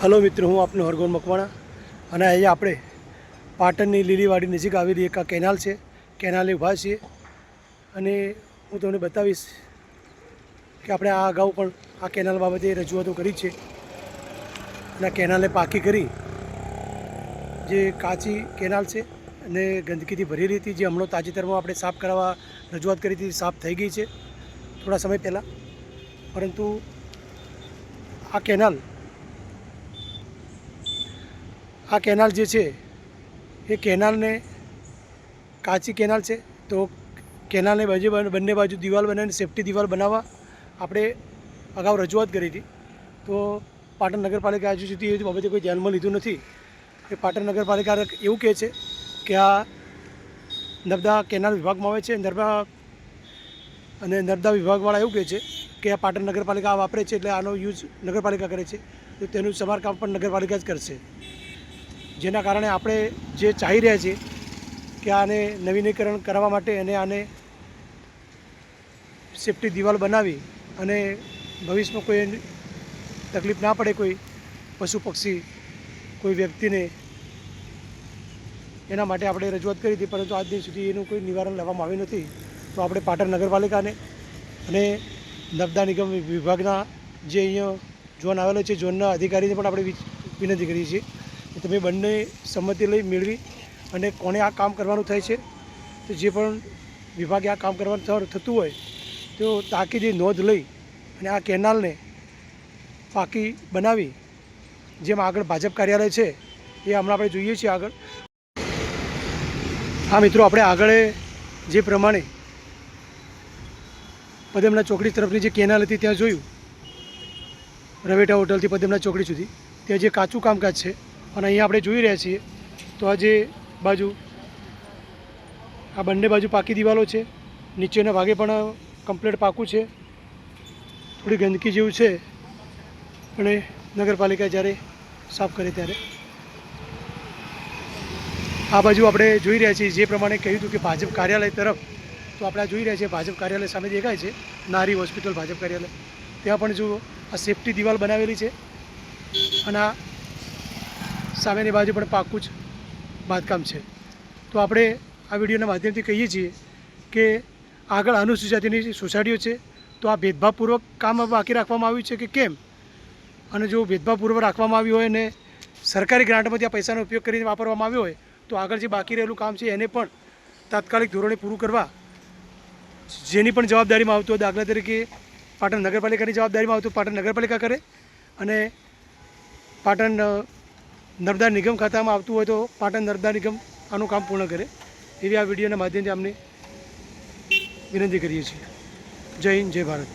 Hello મિત્રો, હું આપનો હરગોન મકવાણા અને અહીંયા આપણે પાટણની લીલીવાડી નજીક આવેલી એક આ કેનાલ છે. કેનાલે ઊભા છીએ અને હું તમને બતાવીશ કે આપણે આ અગાઉ પણ આ કેનાલ બાબતે રજૂઆતો કરી છે. અને આ કેનાલને પાકી કરી જે કાચી કેનાલ છે અને ગંદકીથી ભરેલી હતી, જે હમણાં તાજેતરમાં આપણે સાફ કરાવવા રજૂઆત કરી હતી, સાફ થઈ ગઈ છે થોડા સમય પહેલાં. પરંતુ આ કેનાલ આ કેનાલ જે છે, એ કેનાલને કાચી કેનાલ છે. તો કેનાલને બાજુ બંને બાજુ દિવાલ બનાવીને સેફટી દિવાલ બનાવવા આપણે અગાઉ રજૂઆત કરી હતી. તો પાટણ નગરપાલિકા હજુ સુધી એ બાબતે કોઈ ધ્યાનમાં લીધું નથી. એ પાટણ નગરપાલિકા એવું કહે છે કે આ નર્મદા કેનાલ વિભાગમાં આવે છે. નર્મદા અને નર્મદા વિભાગવાળા એવું કહે છે કે આ પાટણ નગરપાલિકા વાપરે છે એટલે આનો યુઝ નગરપાલિકા કરે છે. તો તેનું સમારકામ પણ નગરપાલિકા જ કરશે. જેના કારણે આપણે જે ચાહી રહ્યા છીએ કે આને નવીનીકરણ કરવા માટે અને આને સેફટી દિવાલ બનાવી અને ભવિષ્યમાં કોઈ તકલીફ ના પડે કોઈ પશુ પક્ષી, કોઈ વ્યક્તિને, એના માટે આપણે રજૂઆત કરી હતી, પરંતુ આજ દિન સુધી એનું કોઈ નિવારણ લેવામાં આવ્યું નથી. તો આપણે પાટણ નગરપાલિકાને અને નર્મદા નિગમ વિભાગના જે અહીંયા ઝોન આવેલો છે, ઝોનના અધિકારીને પણ આપણે વિનંતી કરીએ છીએ. કે તમે બંને સંમતિ લઈ મેળવી અને કોને આ કામ કરવાનું થાય છે, તો જે પણ વિભાગે આ કામ કરવાનું થતું હોય, તો તાકીદે નોંધ લઈ અને આ કેનાલને પાકી બનાવી, જેમ આગળ ભાજપ કાર્યાલય છે, એ હમણાં આપણે જોઈએ છીએ આગળ. હા મિત્રો, આપણે આગળ જે પ્રમાણે પદમના ચોકડી તરફની જે કેનાલ હતી, ત્યાં જોયું. રવેટા હોટલથી પદમના ચોકડી સુધી. ત્યાં જે કાચું કામકાજ છે અને અહીંયા આપણે જોઈ રહ્યા છીએ, તો આ જે બાજુ, આ બંને બાજુ પાકી દિવાલો છે. નીચેના ભાગે પણ કમ્પ્લેટ પાકું છે. થોડી ગંદકી જેવું છે. પણ નગરપાલિકા જ્યારે સાફ કરે ત્યારે. આ બાજુ આપણે જોઈ રહ્યા છીએ, જે પ્રમાણે કહ્યું હતું કે ભાજપ કાર્યાલય તરફ, તો આપણે જોઈ રહ્યા છીએ, ભાજપ કાર્યાલય સામે દેખાય છે. નારી હોસ્પિટલ ભાજપ કાર્યાલય. ત્યાં પણ જુઓ, આ સેફટી દિવાલ બનાવેલી છે. અને સામેની બાજુ પણ પાકું જ બાંધકામ છે. તો આપણે આ વિડીયોના માધ્યમથી કહીએ છીએ કે આગળ અનુસૂચિતની સોસાયટીઓ છે. તો આ ભેદભાવપૂર્વક કામ બાકી રાખવામાં આવ્યું છે કે કેમ? અને જો ભેદભાવપૂર્વક રાખવામાં આવ્યું હોય અને સરકારી ગ્રાન્ટમાંથી આ પૈસાનો ઉપયોગ કરીને વાપરવામાં આવ્યો હોય, તો આગળ જે બાકી રહેલું કામ છે એને પણ તાત્કાલિક ધોરણે પૂરું કરવા જેની પણ જવાબદારીમાં આવતું હોય, દાખલા તરીકે પાટણ નગરપાલિકાની જવાબદારીમાં આવતું પાટણ નગરપાલિકા કરે અને પાટણ નર્મદા નિગમ ખાતામાં આવતું હોય તો પાટણ નર્મદા નિગમ આનું કામ પૂર્ણ કરે એવી આ વિડીયોના માધ્યમથી અમને વિનંતી કરીએ છીએ. જય હિન્દ, જય ભારત.